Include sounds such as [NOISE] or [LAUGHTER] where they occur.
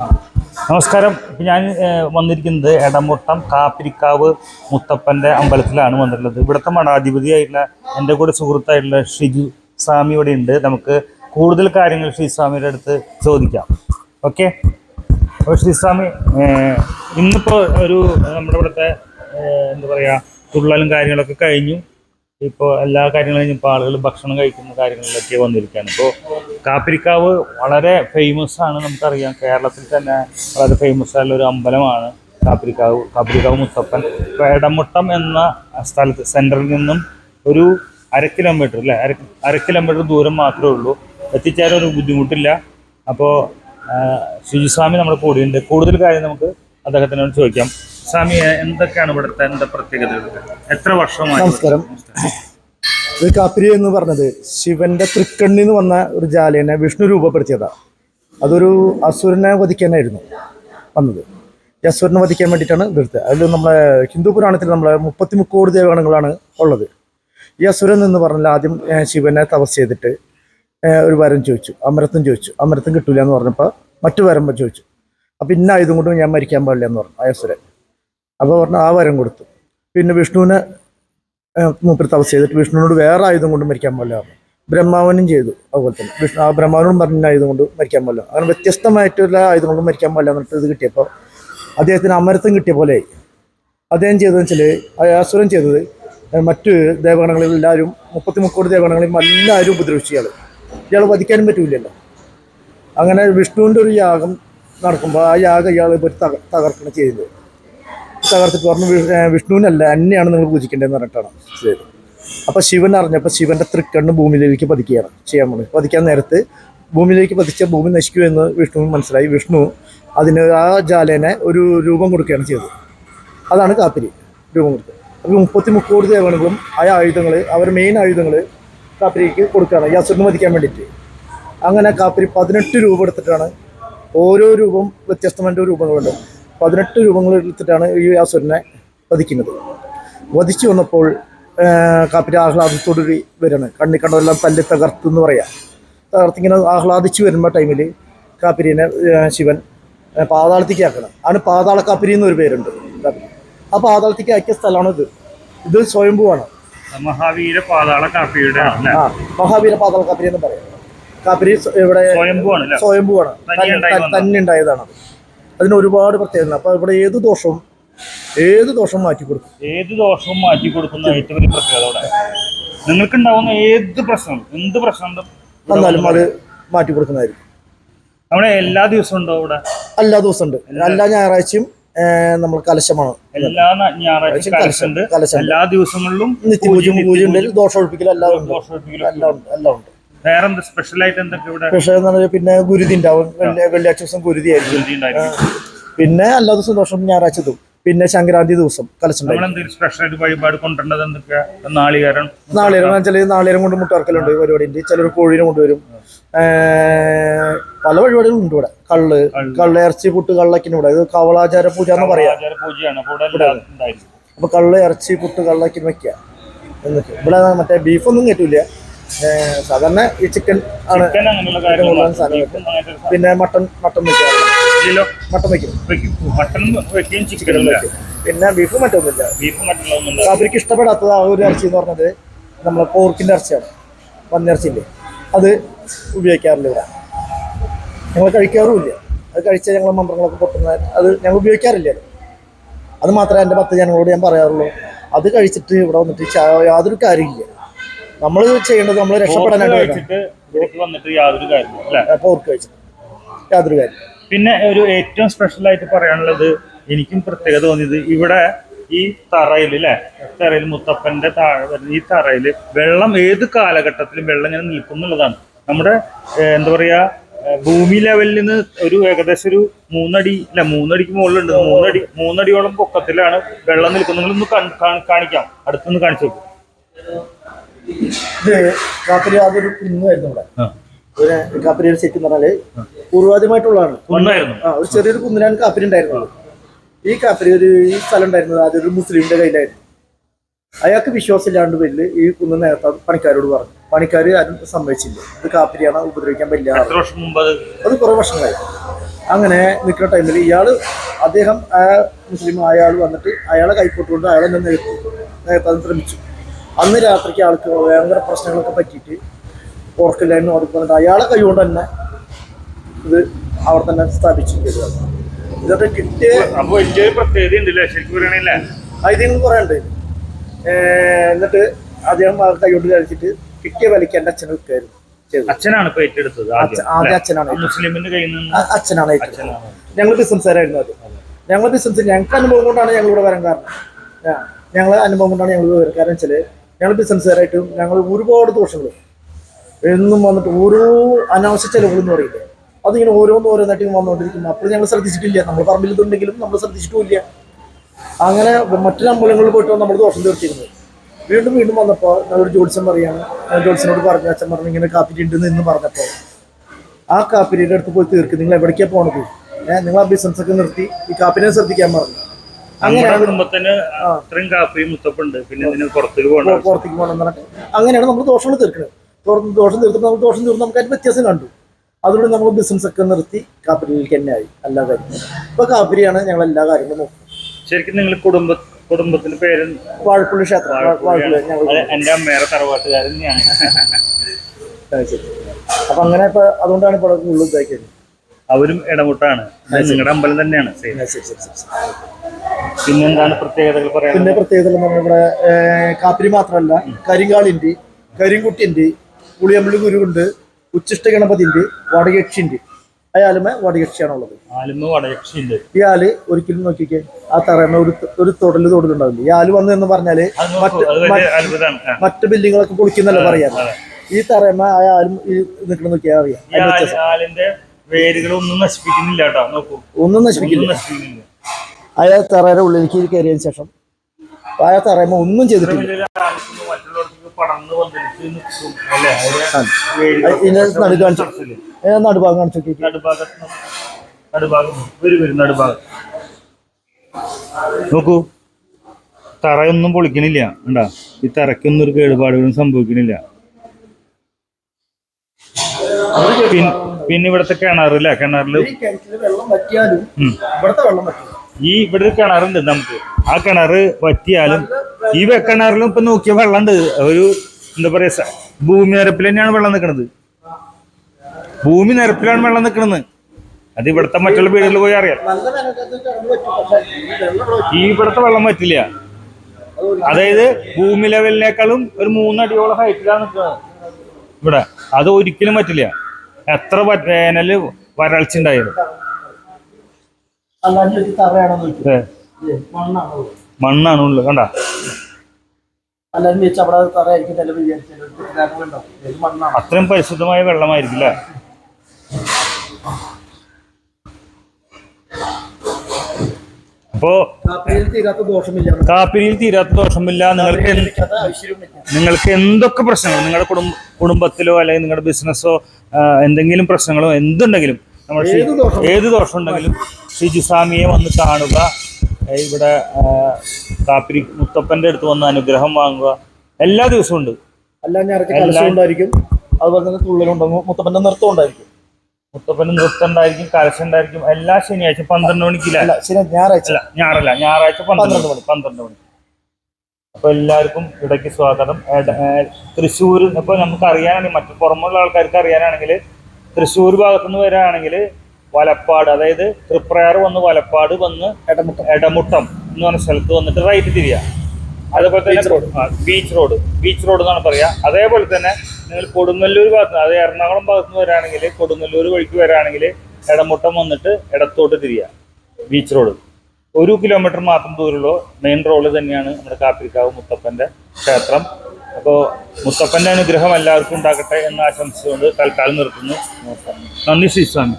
നമസ്കാരം. ഞാൻ വന്നിരിക്കുന്നത് എടമുട്ടം കാപ്പിരിക്കാവ് മുത്തപ്പന്റെ അമ്പലത്തിലാണ് വന്നിട്ടുള്ളത്. ഇവിടുത്തെ മഠാധിപതിയായിട്ടുള്ള എന്റെ കൂടെ സുഹൃത്തായിട്ടുള്ള ഷിജു സ്വാമി ഇവിടെ ഉണ്ട്. നമുക്ക് കൂടുതൽ കാര്യങ്ങൾ ഷിജു സ്വാമിയുടെ അടുത്ത് ചോദിക്കാം. ഓക്കെ? അപ്പോൾ ഷിജു സ്വാമി ഏഹ്, ഇന്നിപ്പോൾ ഒരു നമ്മുടെ ഇവിടുത്തെ എന്താ പറയുക തുള്ളലും കാര്യങ്ങളൊക്കെ കഴിഞ്ഞു. ഇപ്പോൾ എല്ലാ കാര്യങ്ങളും കഴിഞ്ഞപ്പോൾ ആളുകൾ ഭക്ഷണം കഴിക്കുന്ന കാര്യങ്ങളിലൊക്കെ വന്നിരിക്കുകയാണ്. ഇപ്പോൾ കാപ്പിരിക്കാവ് വളരെ ഫേമസ് ആണ് നമുക്കറിയാം. കേരളത്തിൽ തന്നെ വളരെ ഫേമസ് ആയിട്ടുള്ള ഒരു അമ്പലമാണ് കാപ്പിരിക്കാവ് കാപ്പിരിക്കാവ് മുത്തപ്പൻ. ഇപ്പോൾ എടമുട്ടം എന്ന സ്ഥലത്ത് സെന്ററിൽ നിന്നും ഒരു അര കിലോമീറ്റർ അല്ലേ അര അര കിലോമീറ്റർ ദൂരം മാത്രമേ ഉള്ളൂ. എത്തിച്ചേരാൻ ഒരു ബുദ്ധിമുട്ടില്ല. അപ്പോൾ ശുചിസ്വാമി നമ്മുടെ കൂടെയുണ്ട്. കൂടുതൽ കാര്യം നമുക്ക് അദ്ദേഹത്തിനോട് ചോദിക്കാം. സ്വാമി എന്തൊക്കെയാണ് ഇവിടുത്തെ എന്താ പ്രത്യേകതകൾ എത്ര വർഷമായി? നമസ്കാരം. ഇത് കാപ്പിരി എന്ന് പറഞ്ഞത് ശിവന്റെ തൃക്കണ്ണിൽ നിന്ന് വന്ന ഒരു ജാലേനെ വിഷ്ണു രൂപപ്പെടുത്തിയതാ. അതൊരു അസുരനെ വധിക്കാനായിരുന്നു വന്നത്. ഈ അസുരനെ വധിക്കാൻ വേണ്ടിയിട്ടാണ് ഇതെടുത്തത്. അതിൽ നമ്മളെ ഹിന്ദു പുരാണത്തിൽ നമ്മളെ മുപ്പത്തി മുക്കോടി ദേവഗണങ്ങളാണ് ഉള്ളത്. ഈ അസുരൻ എന്ന് പറഞ്ഞാൽ ആദ്യം ശിവനെ തപസ് ചെയ്തിട്ട് ഒരു വരം ചോദിച്ചു. അമരത്തും ചോദിച്ചു. അമരത്തും കിട്ടൂല എന്ന് പറഞ്ഞപ്പോൾ മറ്റു വരം ചോദിച്ചു. അപ്പം ഇന്ന കൊണ്ട് ഞാൻ മരിക്കാൻ പാടില്ല എന്ന് പറഞ്ഞു ആ അസുരൻ. അപ്പോൾ പറഞ്ഞു ആ വരം കൊടുത്തു. പിന്നെ വിഷ്ണുവിനെ മൂപ്പര് തപസ് ചെയ്തിട്ട് വിഷ്ണുവിനോട് വേറെ ആയുധം കൊണ്ട് മരിക്കാൻ പോലെ ബ്രഹ്മാവനും ചെയ്തു അതുപോലെ തന്നെ. വിഷ്ണു ആ ബ്രഹ്മാവനോട് പറഞ്ഞ ആയുധം കൊണ്ട് മരിക്കാൻ പോലെ അങ്ങനെ വ്യത്യസ്തമായിട്ടുള്ള ആയുധം കൊണ്ട് മരിക്കാൻ പോലെ എന്നിട്ട് ഇത് കിട്ടിയപ്പോൾ അദ്ദേഹത്തിന് അമരത്വം കിട്ടിയ പോലെ അദ്ദേഹം ചെയ്തതെന്ന് വെച്ചാൽ ആ അസുരൻ ചെയ്തത് മറ്റ് ദേവഗണങ്ങളിൽ എല്ലാവരും മുപ്പത്തി മുക്കോടി ദേവഗണങ്ങളിൽ എല്ലാവരും ഉപദ്രവിച്ചു ഇയാൾ ഇയാൾ വധിക്കാനും പറ്റൂലല്ലോ. അങ്ങനെ വിഷ്ണുവിന്റെ ഒരു യാഗം നടക്കുമ്പോൾ ആ യാഗം ഇയാൾ തക തകർക്കണം ചെയ്തത്. തകർത്തിട്ട് പറഞ്ഞു വിഷ്ണുവിനല്ല എന്നെയാണ് നിങ്ങൾ പൂജിക്കേണ്ടതെന്ന് പറഞ്ഞിട്ടാണ്. ചെയ്തത് അപ്പോൾ ശിവൻ അറിഞ്ഞപ്പോൾ ശിവന്റെ തൃക്കണ്ണ് ഭൂമിയിലേക്ക് പതിക്കുകയാണ് ചെയ്യാൻ പോണത് പതിക്കാൻ നേരത്ത് ഭൂമിയിലേക്ക് പതിച്ച ഭൂമി നശിക്കൂ എന്ന് വിഷ്ണുവിന് മനസ്സിലായി. വിഷ്ണു അതിന് ആ ജാലേനെ ഒരു രൂപം കൊടുക്കുകയാണ് ചെയ്തത്. അതാണ് കാപ്പിരി രൂപം കൊടുത്തത്. അപ്പോൾ മുപ്പത്തി മുക്കോടി ദേവണങ്ങളും ആ ആയുധങ്ങൾ അവർ മെയിൻ ആയുധങ്ങൾ കാപ്പിരിക്ക് കൊടുക്കുകയാണ്. ഈ അസുരന് വധിക്കാൻ വേണ്ടിയിട്ട്. അങ്ങനെ കാപ്പിരി പതിനെട്ട് രൂപ എടുത്തിട്ടാണ് ഓരോ രൂപം വ്യത്യസ്തമായ രൂപങ്ങളുണ്ട്. പതിനെട്ട് രൂപങ്ങൾ എടുത്തിട്ടാണ് ഈ അസുരനെ വധിക്കുന്നത്. വധിച്ചു വന്നപ്പോൾ കാപ്പിന്റെ കാപ്പിരി ആഹ്ലാദത്തോടുകൂടി വരുന്നത് കണ്ണി കണ്ടതെല്ലാം തല്ലി തകർത്തു എന്ന് പറയാം. തകർത്തിങ്ങനെ ആഹ്ലാദിച്ചു വരുമ്പോൾ ടൈമിൽ കാപ്പിരിനെ ശിവൻ പാതാളത്തേക്ക് ആക്കണം. അതിന് പാതാള കാപ്പിരി എന്നൊരു പേരുണ്ട്. ആ പാതാളത്തേക്ക് ആക്കിയ സ്ഥലമാണ് ഇത് ഇത് സ്വയംഭൂവാണ് മഹാവീര പാതാള കാപ്പിയുടെ മഹാവീര പാതാള കാപ്പിരി എന്ന് പറയാം. കാപ്പിരി ഇവിടെ സ്വയംഭൂവാണ്? സ്വയംഭൂവാണ്. തന്നെ ഉണ്ടായതാണ് അത്. അതിന് ഒരുപാട് പ്രത്യേകത അപ്പോൾ ഇവിടെ ഏത് ദോഷവും ഏത് ദോഷം മാറ്റി കൊടുക്കും. ഏത് ദോഷവും മാറ്റി കൊടുക്കുന്ന ഏറ്റവും വലിയ പ്രത്യേകത നിങ്ങൾക്ക് ഉണ്ടാവുന്ന ഏത് പ്രശ്നം എന്ത് പ്രശ്നം എന്നാലും അത് മാറ്റി കൊടുക്കുന്നതായിരിക്കും. നമ്മുടെ എല്ലാ ദിവസവും ഉണ്ടോ ഇവിടെ? എല്ലാ ദിവസവും ഉണ്ട്. എല്ലാ ഞായറാഴ്ചയും നമ്മൾ കലശമാണ്. എല്ലാ ഞായറാഴ്ചയും ഞായറാഴ്ച കലശം, കലശുണ്ട് കലശം. എല്ലാ ദിവസങ്ങളിലും നിത്യപൂജയും പൂജ ഉണ്ട്. ദോഷമൊഴിപ്പിക്കലും എല്ലാം എല്ലാം ഉണ്ട്. വേറെ ആയിട്ട് എന്തൊക്കെ ഇവിടെ? സ്പെഷ്യൽ എന്ന് പറഞ്ഞാൽ പിന്നെ ഗുരുതി ഉണ്ടാവും. വെള്ളി- വെള്ളിയാഴ്ച ദിവസം ഗുരുതി ആയിരിക്കും. പിന്നെ ദിവസവും ദോഷം ഞായറാഴ്ച ദിവസം പിന്നെ സംക്രാന്തി ദിവസം കലശം ചില വഴിപാട് കൊണ്ടുവരേണ്ടത് നാളികേരം കൊണ്ട് മുട്ടറക്കലുണ്ട് പരിപാടിയുണ്ട്. ചിലർ കോഴീനെ കൊണ്ടുവരും. പല പരിപാടികളും ഉണ്ട് ഇവിടെ. കള്ള് കള്ള്. ഇറച്ചി പുട്ട് കള്ളക്കിന് ഇവിടെ. ഇത് കവളാചാര പൂജ എന്ന് പറയാം. അപ്പൊ കള്ള് ഇറച്ചി പുട്ട് കള്ളക്കിന് വെക്കുക എന്നൊക്കെ ഇവിടെ മറ്റേ ബീഫൊന്നും ഏർ സാധാരണ ഈ ചിക്കൻ ആണ്. പിന്നെ മട്ടൺ മട്ടൺ വെക്കാറുണ്ട് മട്ടൺ വെക്കും. വെക്കും. മട്ടൺ വെക്കുകയും ചിക്കനും ഇല്ല. പിന്നെ ബീഫ് മറ്റൊന്നുമില്ല. ബീഫ്. കാപ്പിരിക്ക് ഇഷ്ടപ്പെടാത്തത് ആ ഒരു ഇറച്ചി എന്ന് പറഞ്ഞത് നമ്മളെ പോർക്കിന്റെ ഇറച്ചിയാണ്. പന്നിറച്ചില്ലേ അത് ഉപയോഗിക്കാറില്ല ഇവിടെ. ഞങ്ങൾ കഴിക്കാറുമില്ല. അത് കഴിച്ചാൽ ഞങ്ങൾ മന്ത്രങ്ങളൊക്കെ പൊട്ടുന്ന അത് ഞങ്ങൾ ഉപയോഗിക്കാറില്ല. അത്. അത് മാത്രമേ എന്റെ പത്ത് ജനങ്ങളോട് ഞാൻ പറയാറുള്ളൂ. അത് കഴിച്ചിട്ട് ഇവിടെ വന്നിട്ട് യാതൊരു കാര്യമില്ല നമ്മൾ ചെയ്യേണ്ടത് നമ്മൾ രക്ഷപ്പെടാനായിട്ട്. വന്നിട്ട് യാതൊരു കാര്യമില്ല അല്ലേ? ആ, പോർക്ക് കഴിച്ചിട്ട് യാതൊരു കാര്യം. പിന്നെ ഒരു ഏറ്റവും സ്പെഷ്യൽ ആയിട്ട് പറയാനുള്ളത് എനിക്കും പ്രത്യേകത തോന്നിയത് ഇവിടെ ഈ തറയിൽ അല്ലേ? തറയിൽ മുത്തപ്പന്റെ താഴെ വരുന്ന ഈ തറയിൽ വെള്ളം ഏത് കാലഘട്ടത്തിലും വെള്ളം ഇങ്ങനെ നിൽക്കുന്നുള്ളതാണ്. നമ്മുടെ എന്താ പറയാ ഭൂമി ലെവലിൽ നിന്ന് ഒരു ഏകദേശം ഒരു മൂന്നടി അല്ല മൂന്നടിക്ക് മുകളിലുണ്ട്. മൂന്നടി മൂന്നടിയോളം പൊക്കത്തിലാണ് വെള്ളം നിൽക്കുന്നത്. നിങ്ങളൊന്ന് കാണ്- കാണ്- കാണിക്കാം. അടുത്തൊന്ന് കാണിച്ചു നോക്കും. ഇത് ആദ്യം അതൊരു കുന്നായിരുന്നു ഇവിടെ. ഒരു സെറ്റ് എന്ന് പറഞ്ഞാൽ പൂർവാദ്യമായിട്ടുള്ളതാണ് ആ ഒരു ചെറിയൊരു കുന്നിലാണ് കാപ്പരി ഉണ്ടായിരുന്നത്. ഈ കാപ്പരി ഒരു ഈ സ്ഥലം ഉണ്ടായിരുന്നത് ആദ്യം ഒരു മുസ്ലിമിന്റെ കയ്യിലായിരുന്നു. അയാൾക്ക് വിശ്വാസമില്ലാണ്ട് വെല്ല് ഈ കുന്ന് നേരത്തെ പണിക്കാരോട് പറഞ്ഞു. പണിക്കാർ ആരും സമ്മതിച്ചില്ല. ഇത് കാപ്പരിയാണ് ഉപദ്രവിക്കാൻ പറ്റില്ല അത്? കുറെ വർഷങ്ങളായി. അങ്ങനെ നിൽക്കുന്ന ടൈമിൽ ഇയാൾ അദ്ദേഹം ആ മുസ്ലിം അയാൾ വന്നിട്ട് അയാളെ കൈക്കൊട്ടുകൊണ്ട് അയാളെ നേരത്തു. നിർത്തി നിർത്താൻ ശ്രമിച്ചു. അന്ന് രാത്രിക്ക് ആൾക്ക് ഭയങ്കര പ്രശ്നങ്ങളൊക്കെ പറ്റിയിട്ട് ഓർക്കില്ലായിരുന്നു ഓർക്കുന്നുണ്ട് അയാളെ കൈകൊണ്ട് തന്നെ ഇത് അവിടെ തന്നെ സ്ഥാപിച്ചു. ഇതൊക്കെ കിട്ടിയ ഇതിന് കുറേ ഉണ്ട്. എന്നിട്ട് അദ്ദേഹം കൈകൊണ്ട് കഴിച്ചിട്ട് കിട്ടിയ വിലയ്ക്ക് എന്റെ അച്ഛനെ വിൽക്കായിരുന്നു അച്ഛനാണ് ഇപ്പൊ ഏറ്റെടുത്തത് ആദ്യം അച്ഛനാണ് മുസ്ലിമിന്റെ കയ്യിൽ നിന്ന് അച്ഛനാണ് ഞങ്ങൾ ബിസിനസ്സുകാരായിരുന്നു അത് ഞങ്ങൾ ബിസിനസ് ഞങ്ങൾക്ക് അനുഭവം കൊണ്ടാണ് ഞങ്ങൾ ഇവിടെ വരാൻ കാരണം. ഞങ്ങൾ അനുഭവം കൊണ്ടാണ് ഞങ്ങൾ വരാൻ കാരണം വെച്ചാൽ ഞങ്ങൾ ബിസിനസ്സുകാരായിട്ടും ഞങ്ങൾ ഒരുപാട് ദോഷങ്ങൾ. എന്നും വന്നിട്ട് ഓരോ അനാവശ്യ ചെലവുകളെന്ന് പറയില്ല? അതിങ്ങനെ ഓരോന്ന് ഓരോന്നായിട്ട് ഇങ്ങനെ വന്നുകൊണ്ടിരിക്കും അപ്പോൾ ഞങ്ങൾ ശ്രദ്ധിച്ചിട്ടില്ല. നമ്മൾ പറമ്പിലിതുണ്ടെങ്കിലും നമ്മൾ ശ്രദ്ധിച്ചിട്ടുമില്ല. അങ്ങനെ മറ്റു അമ്പലങ്ങളിൽ പോയിട്ട് നമ്മൾ ദോഷം തീർത്തിരുന്നത്. വീണ്ടും വീണ്ടും വന്നപ്പോൾ ഒരു ജോത്സ്യം പറയാണ്. ജോത്സ്യനോട് പറഞ്ഞു അച്ഛൻ പറഞ്ഞു ഇങ്ങനെ കാപ്പിരി ഉണ്ടെന്ന് എന്ന് പറഞ്ഞപ്പോൾ ആ കാപ്പിരിയുടെ അടുത്ത് പോയി തീർക്കും. നിങ്ങൾ എവിടേക്കാണ് പോകണത് ഏഹ് നിങ്ങൾ ആ ബിസിനസ് ഒക്കെ നിർത്തി. ഈ കാപ്പിനെ ശ്രദ്ധിക്കാൻ പറഞ്ഞു. അങ്ങനെയാണ് കുടുംബത്തിന് അത്രയും കാപ്പിയും മുത്തപ്പുണ്ട്. പിന്നെ ഇതിന് പുറത്തേക്ക് പോകണം പുറത്തേക്ക് പോകണം അങ്ങനെയാണ് നമ്മൾ ദോഷങ്ങൾ തീർക്കുന്നത് ദോഷം തീർത്തപ്പോൾ നമ്മൾ ദോഷം തീർത്ത് നമുക്ക് അതിന് വ്യത്യാസം കണ്ടു. അതുകൊണ്ട് നമ്മൾ ബിസിനസ് ഒക്കെ നിർത്തി കാപ്പിരിയിലേക്ക് തന്നെ ആയി. എല്ലാ കാര്യങ്ങളും ഇപ്പൊ കാപ്പിരിയാണ് ഞങ്ങൾ എല്ലാ കാര്യങ്ങളും നോക്കുന്നത്. ശരിക്കും നിങ്ങൾ കുടുംബ കുടുംബത്തിന്റെ പേര് വാഴപ്പള്ളി ക്ഷേത്രം. വാഴപ്പള്ളി ഞങ്ങൾ എന്റെ അമ്മയുടെ തറവാട്ടുകാരൻ ഞാൻ [LAUGHS] ശരി. അപ്പൊ അങ്ങനെ ഇപ്പൊ അതുകൊണ്ടാണ് ഇപ്പോൾ ഉള്ളു ഇതാക്കിയത്. അവരും ഇടമുട്ടാണ്. നിങ്ങളുടെ അമ്പലം തന്നെയാണ്. ശരി ശരി ശരി. പിന്നെന്താണ് പ്രത്യേകതകൾ പറയാം പിന്നെ പ്രത്യേകതകൾ എന്ന് പറഞ്ഞാൽ ഇവിടെ കാപ്പിരി മാത്രമല്ല കരിങ്കാളിന്റെ കരിങ്കുട്ടിന്റെ പുളിയമ്പിളി ഗുരുവുണ്ട് ഉച്ചിഷ്ട ഗണപതിന്റെ വടയക്ഷിന്റെ. അയാലുമ വടയക്ഷിയാണുള്ളത്. ആലുമ വടയക്ഷിയുണ്ട്. ഇയാൾ ഒരിക്കലും നോക്കിക്കേ ആ തറമ ഒരു ഒരു തൊടൽ തൊടലുണ്ടാവില്ല ഇയാൾ വന്നു എന്ന് പറഞ്ഞാൽ ആ. മറ്റ് ബിൽഡിങ്ങുകളൊക്കെ പൊളിക്കുന്നല്ല പറയാം ഈ തറമ അയാളും ഈ നിൽക്കണം നോക്കിയാൽ അറിയാം. ഈ ആൽ വേരുകളൊന്നും നശിപ്പിക്കുന്നില്ല കേട്ടോ നോക്കൂ. ഒന്നും നശിപ്പിക്കില്ല. ഒന്നും നശിപ്പിക്കുന്നില്ല. അയാൾ തറയുടെ ഉള്ളിലേക്ക് കയറിയതിന് ശേഷം അയാൾ തറയുമ്പോൾ ഒന്നും ചെയ്തിട്ടില്ല. വലിയൊരു മറ്റുള്ളവർക്ക് പടർന്ന് പന്തലിച്ച് നിൽക്കും അല്ലേ അതിന്റെ ആ. വേരുകൾ ഇതിനെ നടു കാണിച്ചു നടുഭാഗം കാണിച്ചു നോക്കൂ. തറയൊന്നും പൊളിക്കണില്ല. ഉണ്ടാ ഈ തറയ്ക്കൊന്നും ഒരു കേടുപാടുകളും സംഭവിക്കണില്ല. പിന്നെ ഇവിടത്തെ കിണറില്ല കിണറ്റിൽ വെള്ളം വറ്റിയാലും ഇവിടത്തെ വെള്ളം വറ്റില്ല. ഈ ഇവിടെ ഒരു കിണറുണ്ട് നമുക്ക്. ആ കിണറ് പറ്റിയാലും ഈ കിണറിലും ഇപ്പൊ നോക്കിയ വെള്ളണ്ട്. ഒരു എന്താ പറയാ ഭൂമി നിരപ്പിൽ തന്നെയാണ് വെള്ളം നിൽക്കുന്നത് ഭൂമി നിരപ്പിലാണ് വെള്ളം നിൽക്കുന്നത് അത് ഇവിടുത്തെ മറ്റുള്ള വീടുകളിൽ പോയി അറിയാം. ഈ ഇവിടുത്തെ വെള്ളം പറ്റില്ല അതായത് ഭൂമി ലെവലിനേക്കാളും ഒരു മൂന്നടിയോളം ഹൈറ്റിലാണ് നിൽക്കുന്നത് ഇവിടെ. അത് ഒരിക്കലും പറ്റില്ല. എത്ര വേനൽ വരൾച്ച ഉണ്ടായാലും അല്ലാണ്ട് ഒരു തറയാണോ നോക്കി ഏ, മണ്ണാണോ? ഉള്ളത് കണ്ട? അത്രയും പരിശുദ്ധമായ വെള്ളമായിരിക്കില്ല അപ്പോ കാപ്പിയിൽ തീരാത്ത ദോഷമില്ല. കാപ്പിരിയിൽ തീരാത്ത ദോഷമില്ല. നിങ്ങൾക്ക് നിങ്ങൾക്ക് എന്തൊക്കെ പ്രശ്നങ്ങൾ നിങ്ങളുടെ കുടുംബ കുടുംബത്തിലോ അല്ലെങ്കിൽ നിങ്ങളുടെ ബിസിനസ്സോ എന്തെങ്കിലും പ്രശ്നങ്ങളോ എന്തുണ്ടെങ്കിലും നമ്മൾ ഏത് ദോഷം? ഏത് ഉണ്ടെങ്കിലും ഷിജുസ്വാമിയെ വന്ന് കാണുക. ഇവിടെ കാപ്പിരി മുത്തപ്പന്റെ അടുത്ത് വന്ന് അനുഗ്രഹം വാങ്ങുക. എല്ലാ ദിവസവും ഉണ്ട്. ഉണ്ടായിരിക്കും. അതുപോലെ തന്നെ തുള്ളലുണ്ടാകും മുത്തപ്പന്റെ നൃത്തം ഉണ്ടായിരിക്കും. മുത്തപ്പന് നൃത്തം ഉണ്ടായിരിക്കും കലശം ഉണ്ടായിരിക്കും. എല്ലാ ശനിയാഴ്ച പന്ത്രണ്ട് മണിക്കില്ല ശരി ഞായറാഴ്ച. ഞായറല്ല. ഞായറാഴ്ച പന്ത്രണ്ട് മണി. പന്ത്രണ്ട് മണി. അപ്പൊ എല്ലാവർക്കും ഇടയ്ക്ക് സ്വാഗതം. തൃശ്ശൂർ ഇപ്പൊ നമുക്ക് അറിയാനാണെങ്കിൽ മറ്റു പുറമുള്ള ആൾക്കാർക്ക് അറിയാനാണെങ്കിൽ തൃശ്ശൂർ ഭാഗത്തുനിന്ന് വരാണെങ്കിൽ വലപ്പാട് അതായത് തൃപ്രയാർ വന്ന് വലപ്പാട് വന്ന് എടമുട്ടം. എന്ന് പറഞ്ഞ സ്ഥലത്ത് വന്നിട്ട് റൈറ്റ് തിരിയ. അതേപോലെ തന്നെ ബീച്ച് റോഡ് ബീച്ച് റോഡ് എന്നാണ് പറയാ. അതേപോലെ തന്നെ നിങ്ങൾ കൊടുങ്ങല്ലൂർ ഭാഗത്ത് അത് എറണാകുളം ഭാഗത്ത് നിന്ന് വരാണെങ്കിൽ കൊടുങ്ങല്ലൂർ വഴിക്ക് വരാണെങ്കിൽ എടമുട്ടം വന്നിട്ട് ഇടത്തോട്ട് തിരിയുക ബീച്ച് റോഡ് ഒരു കിലോമീറ്റർ മാത്രം ദൂരമുള്ള മെയിൻ റോഡ് തന്നെയാണ് നമ്മുടെ കാപ്പിരിക്കാവ് മുത്തപ്പന്റെ ക്ഷേത്രം. അപ്പോൾ മുത്തപ്പന്റെ അനുഗ്രഹം എല്ലാവർക്കും ഉണ്ടാകട്ടെ എന്ന് ആശംസിച്ചുകൊണ്ട് തൽക്കാലം നിർത്തുന്നു. നന്ദി ശ്രീ സ്വാമി